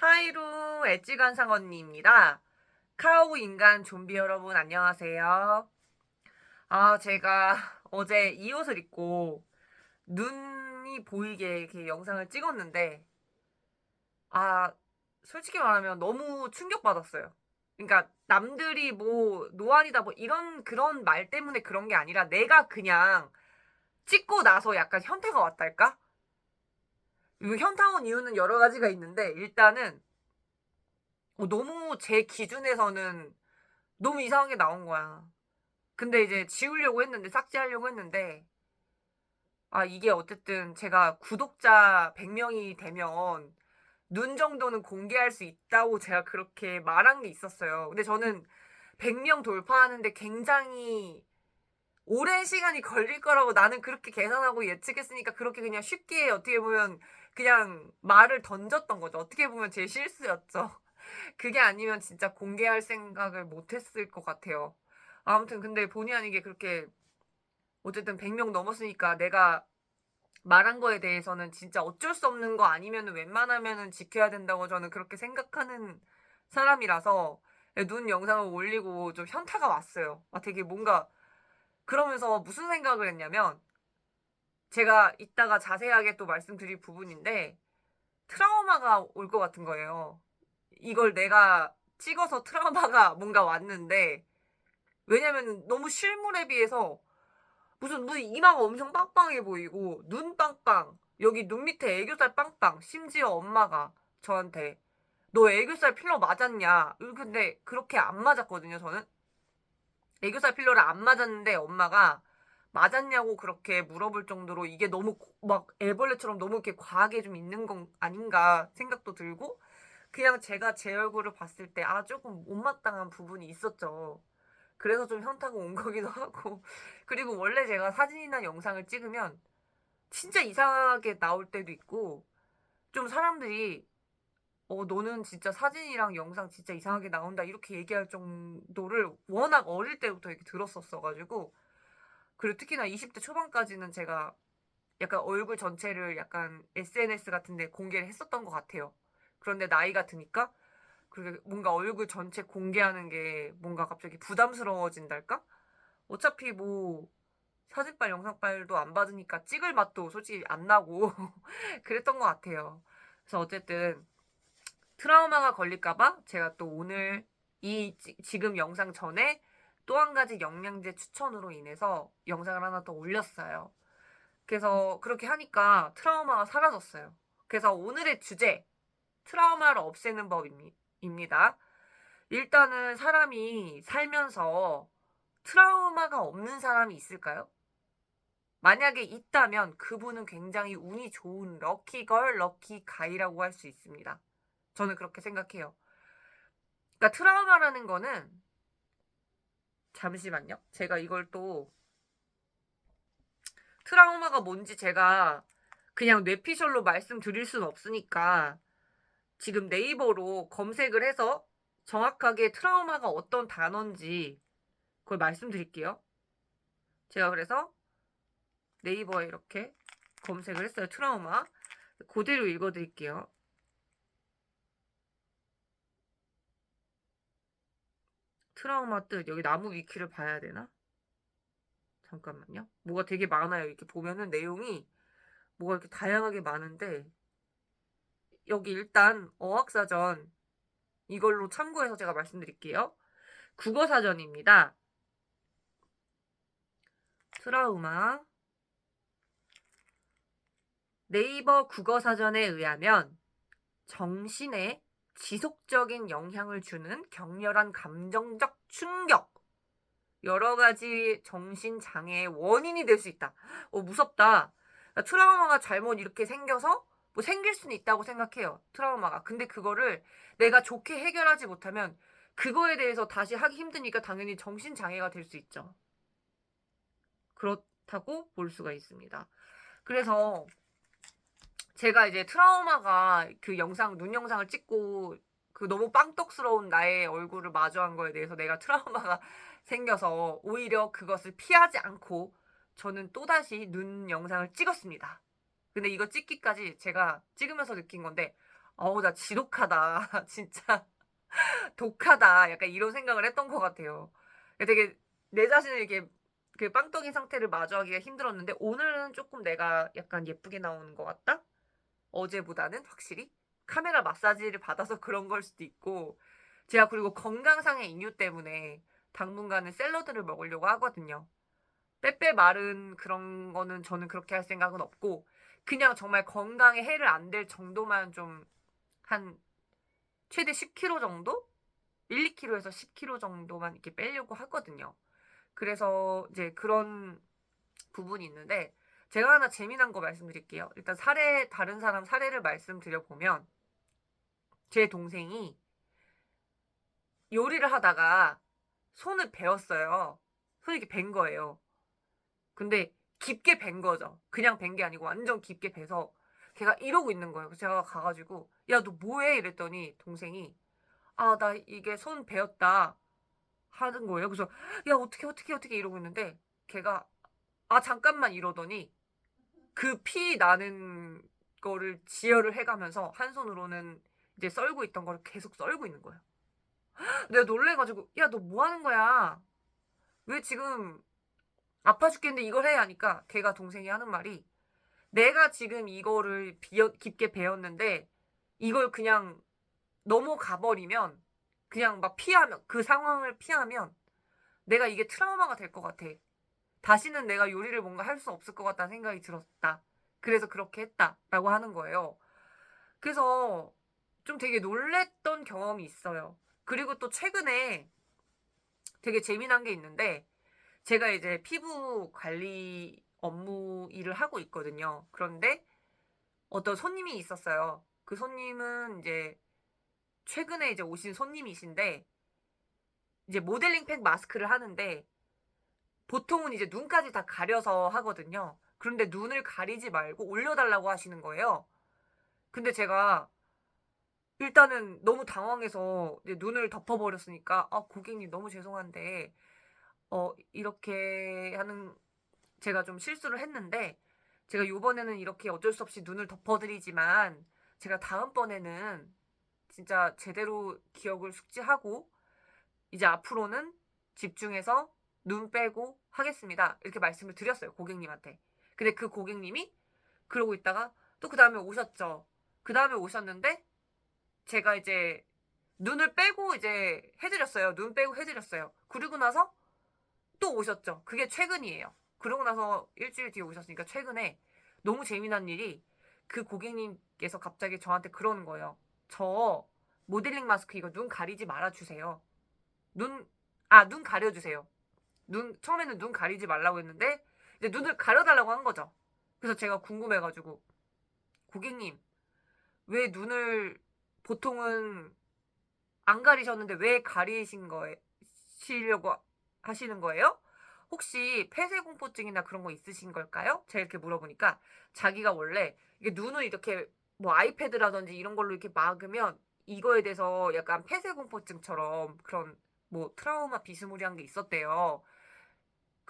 하이루 엣지간 상언니입니다. 카우 인간 좀비 여러분 안녕하세요. 아 제가 어제 이 옷을 입고 눈이 보이게 이렇게 영상을 찍었는데 아 솔직히 말하면 너무 충격받았어요. 그러니까 남들이 뭐 노안이다 뭐 이런 그런 말 때문에 그런 게 아니라 내가 그냥 찍고 나서 약간 현타가 왔달까? 이 현타 온 이유는 여러 가지가 있는데 일단은 어, 너무 제 기준에서는 너무 이상하게 나온 거야. 근데 이제 지우려고 했는데 삭제하려고 했는데 아 이게 어쨌든 제가 구독자 100명이 되면 눈 정도는 공개할 수 있다고 제가 그렇게 말한 게 있었어요. 근데 저는 100명 돌파하는데 굉장히 오랜 시간이 걸릴 거라고 나는 그렇게 계산하고 예측했으니까 그렇게 그냥 쉽게 어떻게 보면 그냥 말을 던졌던 거죠. 어떻게 보면 제 실수였죠. 그게 아니면 진짜 공개할 생각을 못 했을 것 같아요. 아무튼 근데 본의 아니게 그렇게 어쨌든 100명 넘었으니까 내가 말한 거에 대해서는 진짜 어쩔 수 없는 거 아니면 웬만하면은 지켜야 된다고 저는 그렇게 생각하는 사람이라서 눈 영상을 올리고 좀 현타가 왔어요. 아, 되게 뭔가 그러면서 무슨 생각을 했냐면 제가 이따가 자세하게 또 말씀드릴 부분인데 트라우마가 올 것 같은 거예요. 이걸 내가 찍어서 트라우마가 뭔가 왔는데 왜냐면 너무 실물에 비해서 무슨 무슨 이마가 엄청 빵빵해 보이고 눈 빵빵 여기 눈 밑에 애교살 빵빵 심지어 엄마가 저한테 너 애교살 필러 맞았냐? 근데 그렇게 안 맞았거든요 저는 애교살 필러를 안 맞았는데 엄마가 맞았냐고 그렇게 물어볼 정도로 이게 너무 고- 막 애벌레처럼 너무 이렇게 과하게 좀 있는 건 아닌가 생각도 들고 그냥 제가 제 얼굴을 봤을 때 아 조금 못마땅한 부분이 있었죠. 그래서 좀 현타가 온 거기도 하고 그리고 원래 제가 사진이나 영상을 찍으면 진짜 이상하게 나올 때도 있고 좀 사람들이 어 너는 진짜 사진이랑 영상 진짜 이상하게 나온다 이렇게 얘기할 정도를 워낙 어릴 때부터 이렇게 들었었어 가지고 그리고 특히나 20대 초반까지는 제가 약간 얼굴 전체를 약간 SNS 같은 데 공개를 했었던 것 같아요. 그런데 나이가 드니까 그게 뭔가 얼굴 전체 공개하는 게 뭔가 갑자기 부담스러워진달까? 어차피 뭐 사진빨, 영상빨도 안 받으니까 찍을 맛도 솔직히 안 나고 그랬던 것 같아요. 그래서 어쨌든 트라우마가 걸릴까봐 제가 또 오늘 이 지- 지금 영상 전에 또 한 가지 영양제 추천으로 인해서 영상을 하나 더 올렸어요. 그래서 그렇게 하니까 트라우마가 사라졌어요. 그래서 오늘의 주제, 트라우마를 없애는 법입니다. 일단은 사람이 살면서 트라우마가 없는 사람이 있을까요? 만약에 있다면 그분은 굉장히 운이 좋은 럭키걸, 럭키가이라고 할 수 있습니다. 저는 그렇게 생각해요. 그러니까 트라우마라는 거는 잠시만요. 제가 이걸 또 트라우마가 뭔지 제가 그냥 뇌피셜로 말씀드릴 수는 없으니까 지금 네이버로 검색을 해서 정확하게 트라우마가 어떤 단어인지 그걸 말씀드릴게요. 제가 그래서 네이버에 이렇게 검색을 했어요. 트라우마. 그대로 읽어드릴게요. 트라우마 뜻 여기 나무 위키를 봐야 되나? 잠깐만요. 뭐가 되게 많아요. 이렇게 보면은 내용이 뭐가 이렇게 다양하게 많은데 여기 일단 어학사전 이걸로 참고해서 제가 말씀드릴게요. 국어사전입니다. 트라우마 네이버 국어사전에 의하면 정신에 지속적인 영향을 주는 격렬한 감정적 충격 여러 가지 정신 장애의 원인이 될 수 있다. 어 무섭다. 그러니까 트라우마가 잘못 이렇게 생겨서 뭐 생길 수는 있다고 생각해요. 트라우마가. 근데 그거를 내가 좋게 해결하지 못하면 그거에 대해서 다시 하기 힘드니까 당연히 정신 장애가 될 수 있죠. 그렇다고 볼 수가 있습니다. 그래서 제가 이제 트라우마가 그 영상 눈 영상을 찍고 그 너무 빵떡스러운 나의 얼굴을 마주한 거에 대해서 내가 트라우마가 생겨서 오히려 그것을 피하지 않고 저는 또다시 눈 영상을 찍었습니다. 근데 이거 찍기까지 제가 찍으면서 느낀 건데 어우, 나 지독하다. 진짜 독하다. 약간 이런 생각을 했던 것 같아요. 되게 내 자신을 이렇게 그 빵떡인 상태를 마주하기가 힘들었는데 오늘은 조금 내가 약간 예쁘게 나오는 것 같다? 어제보다는 확실히 카메라 마사지를 받아서 그런 걸 수도 있고 제가 그리고 건강상의 이유 때문에 당분간은 샐러드를 먹으려고 하거든요. 빼빼 마른 그런 거는 저는 그렇게 할 생각은 없고 그냥 정말 건강에 해를 안 될 정도만 좀 한 최대 10kg 정도? 1, 2kg에서 10kg 정도만 이렇게 빼려고 하거든요. 그래서 이제 그런 부분이 있는데 제가 하나 재미난 거 말씀드릴게요. 일단 사례 다른 사람 사례를 말씀드려 보면 제 동생이 요리를 하다가 손을 베었어요. 손이 이렇게 벤 거예요. 근데 깊게 벤 거죠. 그냥 벤 게 아니고 완전 깊게 베서 걔가 이러고 있는 거예요. 그래서 제가 가가지고 야 너 뭐해? 이랬더니 동생이 아 나 이게 손 베었다 하는 거예요. 그래서 야 어떻게 어떻게 어떻게 이러고 있는데 걔가 아 잠깐만 이러더니 그 피 나는 거를 지혈을 해가면서 한 손으로는 이제 썰고 있던 거를 계속 썰고 있는 거예요. 내가 놀래가지고 야 너 뭐 하는 거야? 왜 지금 아파 죽겠는데 이걸 해 하니까 걔가 동생이 하는 말이 내가 지금 이거를 비어, 깊게 배웠는데 이걸 그냥 넘어가 버리면 그냥 막 피하면 그 상황을 피하면 내가 이게 트라우마가 될 것 같아. 다시는 내가 요리를 뭔가 할 수 없을 것 같다는 생각이 들었다. 그래서 그렇게 했다 라고 하는 거예요. 그래서 좀 되게 놀랬던 경험이 있어요. 그리고 또 최근에 되게 재미난 게 있는데 제가 이제 피부 관리 업무 일을 하고 있거든요. 그런데 어떤 손님이 있었어요. 그 손님은 이제 최근에 이제 오신 손님이신데 이제 모델링 팩 마스크를 하는데 보통은 이제 눈까지 다 가려서 하거든요. 그런데 눈을 가리지 말고 올려달라고 하시는 거예요. 근데 제가 일단은 너무 당황해서 눈을 덮어버렸으니까 아 고객님 너무 죄송한데 어 이렇게 하는 제가 좀 실수를 했는데 제가 요번에는 이렇게 어쩔 수 없이 눈을 덮어드리지만 제가 다음번에는 진짜 제대로 기억을 숙지하고 이제 앞으로는 집중해서 눈 빼고 하겠습니다. 이렇게 말씀을 드렸어요. 고객님한테. 근데 그 고객님이 그러고 있다가 또 그 다음에 오셨죠. 그 다음에 오셨는데 제가 이제 눈을 빼고 이제 해드렸어요. 눈 빼고 해드렸어요. 그리고 나서 또 오셨죠. 그게 최근이에요. 그러고 나서 일주일 뒤에 오셨으니까 최근에 너무 재미난 일이 그 고객님께서 갑자기 저한테 그러는 거예요. 저 모델링 마스크 이거 눈 가리지 말아주세요. 눈, 아, 눈 가려주세요. 눈, 처음에는 눈 가리지 말라고 했는데, 이제 눈을 가려달라고 한 거죠. 그래서 제가 궁금해가지고, 고객님, 왜 눈을 보통은 안 가리셨는데 왜 가리신 거에, 시려고 하시는 거예요? 혹시 폐쇄공포증이나 그런 거 있으신 걸까요? 제가 이렇게 물어보니까 자기가 원래 이게 눈을 이렇게 뭐 아이패드라든지 이런 걸로 이렇게 막으면 이거에 대해서 약간 폐쇄공포증처럼 그런 뭐 트라우마 비스무리한 게 있었대요.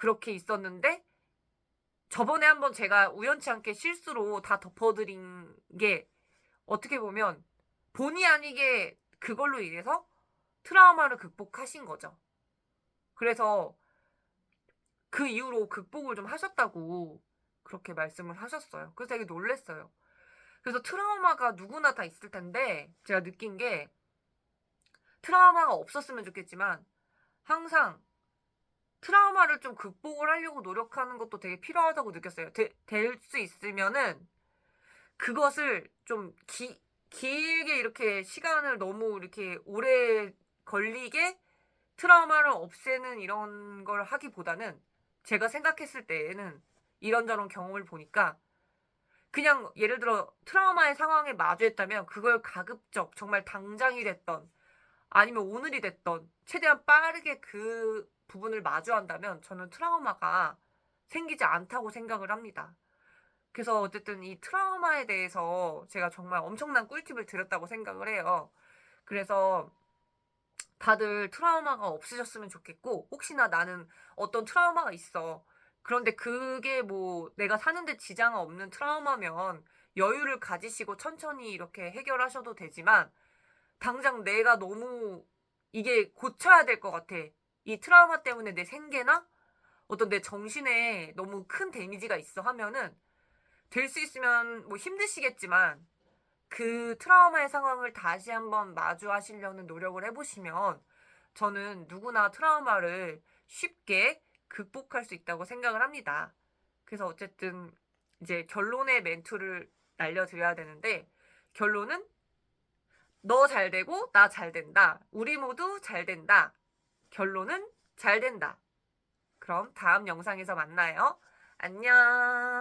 그렇게 있었는데 저번에 한번 제가 우연치 않게 실수로 다 덮어드린 게 어떻게 보면 본의 아니게 그걸로 인해서 트라우마를 극복하신 거죠. 그래서 그 이후로 극복을 좀 하셨다고 그렇게 말씀을 하셨어요. 그래서 되게 놀랬어요. 그래서 트라우마가 누구나 다 있을 텐데 제가 느낀 게 트라우마가 없었으면 좋겠지만 항상 트라우마를 좀 극복을 하려고 노력하는 것도 되게 필요하다고 느꼈어요. 될 수 있으면은 그것을 좀 기, 길게 이렇게 시간을 너무 이렇게 오래 걸리게 트라우마를 없애는 이런 걸 하기보다는 제가 생각했을 때에는 이런저런 경험을 보니까 그냥 예를 들어 트라우마의 상황에 마주했다면 그걸 가급적 정말 당장이 됐던 아니면 오늘이 됐던 최대한 빠르게 그 부분을 마주한다면 저는 트라우마가 생기지 않다고 생각을 합니다. 그래서 어쨌든 이 트라우마에 대해서 제가 정말 엄청난 꿀팁을 드렸다고 생각을 해요. 그래서 다들 트라우마가 없으셨으면 좋겠고, 혹시나 나는 어떤 트라우마가 있어. 그런데 그게 뭐 내가 사는데 지장 없는 트라우마면 여유를 가지시고 천천히 이렇게 해결하셔도 되지만 당장 내가 너무 이게 고쳐야 될 것 같아. 이 트라우마 때문에 내 생계나 어떤 내 정신에 너무 큰 데미지가 있어 하면은 될 수 있으면 뭐 힘드시겠지만 그 트라우마의 상황을 다시 한번 마주하시려는 노력을 해보시면 저는 누구나 트라우마를 쉽게 극복할 수 있다고 생각을 합니다. 그래서 어쨌든 이제 결론의 멘트를 날려드려야 되는데 결론은 너 잘 되고 나 잘 된다. 우리 모두 잘 된다. 결론은 잘 된다. 그럼 다음 영상에서 만나요. 안녕.